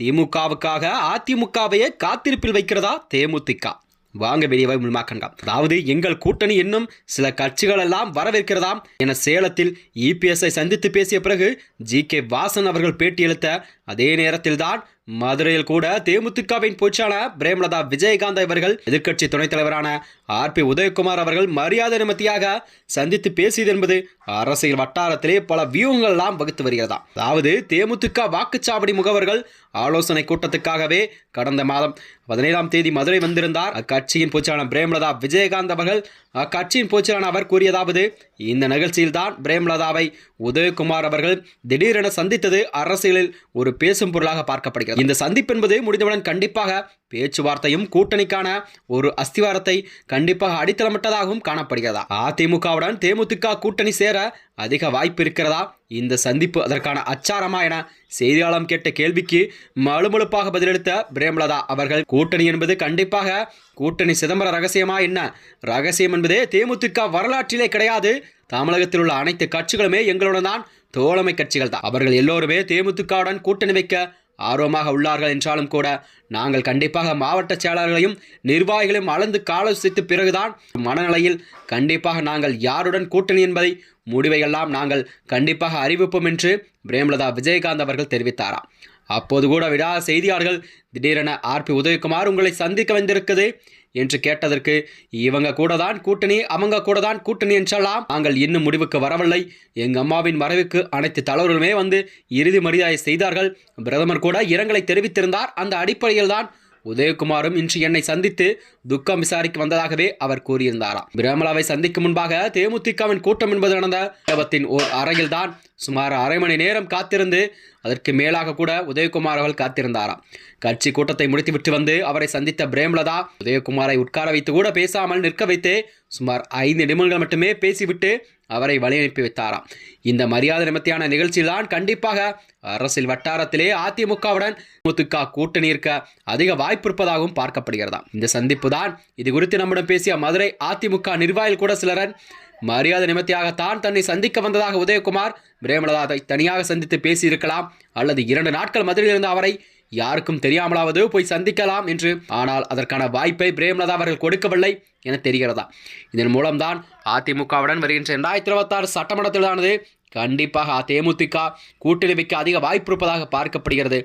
திமுகவுக்காக அதிமுகவையே காத்திருப்பில் வைக்கிறதா தேமுதிக? வாங்க வெளியவை முன்மாக்கண்டா அதாவது எங்கள் கூட்டணி இன்னும் சில கட்சிகள் எல்லாம் வரவேற்கிறதாம் என சேலத்தில் இபிஎஸ்ஐ சந்தித்து பேசிய பிறகு ஜி கே வாசன் அவர்கள் பேட்டியளித்த அதே நேரத்தில் தான் மதுரையில் கூட தேமுதிகவின் பொச்சாளர் பிரேமலதா விஜயகாந்த் அவர்கள் எதிர்க்கட்சி துணைத் தலைவரான ஆர் பி உதயகுமார் அவர்கள் மரியாதை நிமித்தியாக சந்தித்து பேசியது என்பது அரசியல் வட்டாரத்திலே பல வியூகங்கள் எல்லாம் வகுத்து வருகிறதா? அதாவது தேமுதிக வாக்குச்சாவடி முகவர்கள் ஆலோசனை கூட்டத்துக்காகவே கடந்த மாதம் பதினேழாம் தேதி மதுரை வந்திருந்தார். அக்கட்சியின் பொச்சாளர் பிரேமலதா விஜயகாந்த் அவர்கள் அக்கட்சியின் பொச்சாளர் அவர் கூறியதாவது இந்த நிகழ்ச்சியில் தான் பிரேமலதாவை உதயகுமார் அவர்கள் திடீரென சந்தித்தது அரசியலில் ஒரு பேசும் பொருளாக பார்க்கப்படுகிறது. இந்த சந்திப்பு என்பது முடிந்தவுடன் கண்டிப்பாக பேச்சுவார்த்தையும் கூட்டணிக்கான ஒரு அஸ்திவாரத்தை கண்டிப்பாக அடித்தளமிட்டதாகவும் காணப்படுகிறதா? அதிமுகவுடன் தேமுதிக கூட்டணி சேர அதிக வாய்ப்பு இருக்கிறதா? இந்த சந்திப்பு அதற்கான அச்சாரமா என செய்தியாளம் கேட்ட கேள்விக்கு மழுமழுப்பாக பதிலளித்த பிரேமலதா அவர்கள் கூட்டணி என்பது கண்டிப்பாக கூட்டணி சிதம்பர ரகசியமா என்ன? ரகசியம் என்பதே தேமுதிக வரலாற்றிலே கிடையாது. தமிழகத்தில் உள்ள அனைத்து கட்சிகளுமே எங்களுடன் தான் தோழமை கட்சிகள் தான். அவர்கள் எல்லோருமே தேமுதிகவுடன் கூட்டணி வைக்க ஆர்வமாக உள்ளார்கள் என்றாலும் கூட நாங்கள் கண்டிப்பாக மாவட்ட செயலாளர்களையும் நிர்வாகிகளையும் அளந்து காலோசித்து பிறகுதான் மனநிலையில் கண்டிப்பாக நாங்கள் யாருடன் கூட்டணி என்பதை முடிவையெல்லாம் நாங்கள் கண்டிப்பாக அறிவிப்போம் என்று பிரேமலதா விஜயகாந்த் அவர்கள் தெரிவித்தாராம். அப்போது கூட விடாத செய்தியாளர்கள் திடீரென ஆர்பி உதயகுமார் உங்களை சந்திக்க வந்திருக்குது என்று கேட்டதற்கு இவங்க கூட தான் கூட்டணி அவங்க கூட தான் கூட்டணி என்றெல்லாம் நாங்கள் இன்னும் முடிவுக்கு வரவில்லை. எங்கள் அம்மாவின் மறைவுக்கு அனைத்து தலைவர்களுமே வந்து இறுதி மரியாதை செய்தார்கள். பிரதமர் கூட இரங்கலை தெரிவித்திருந்தார். அந்த அடிப்படையில் தான் உதயகுமாரும் இன்று என்னை சந்தித்து துக்கம் விசாரிக்க வந்ததாகவே அவர் கூறியிருந்தாராம். பிரேமலாவை சந்திக்கும் முன்பாக தேமுதிகவின் கூட்டம் என்பது நடந்த ஓர் அறையில்தான் சுமார் அரை மணி நேரம் காத்திருந்து அதற்கு மேலாக கூட உதயகுமார் அவர்கள் காத்திருந்தாராம். கட்சி கூட்டத்தை முடித்துவிட்டு வந்து அவரை சந்தித்த பிரேம்லதா உதயகுமாரை உட்கார வைத்து கூட பேசாமல் நிற்க வைத்து சுமார் ஐந்து நிமிடங்கள் மட்டுமே பேசிவிட்டு அவரை வழியனுப்பி வைத்தாராம். இந்த மரியாதை நிமித்தியான நிகழ்ச்சியில்தான் கண்டிப்பாக அரசியல் வட்டாரத்திலே அதிமுகவுடன் முத்துக கூட்டணி இருக்க அதிக வாய்ப்பு இருப்பதாகவும் பார்க்கப்படுகிறதா இந்த சந்திப்பு தான் இது குறித்து நம்மிடம் பேசிய மதுரை அதிமுக நிர்வாகிகள் கூட சிலரன் மரியாதை நிமித்தியாகத்தான் தன்னை சந்திக்க வந்ததாக உதயகுமார் பிரேமலதாவை தனியாக சந்தித்து பேசியிருக்கலாம் அல்லது இரண்டு நாட்கள் மதுரையில் இருந்த அவரை யாருக்கும் தெரியாமலாவது போய் சந்திக்கலாம் என்று. ஆனால் அதற்கான வாய்ப்பை பிரேமலதா அவர்கள் கொடுக்கவில்லை என தெரிகிறதா? இதன் மூலம்தான் அதிமுகவுடன் வருகின்ற இரண்டாயிரத்தி இருபத்தாறு சட்டமன்ற தேர்தலானது கண்டிப்பாக தேமுதிக கூட்டணி வைக்க அதிக வாய்ப்பு இருப்பதாக பார்க்கப்படுகிறது.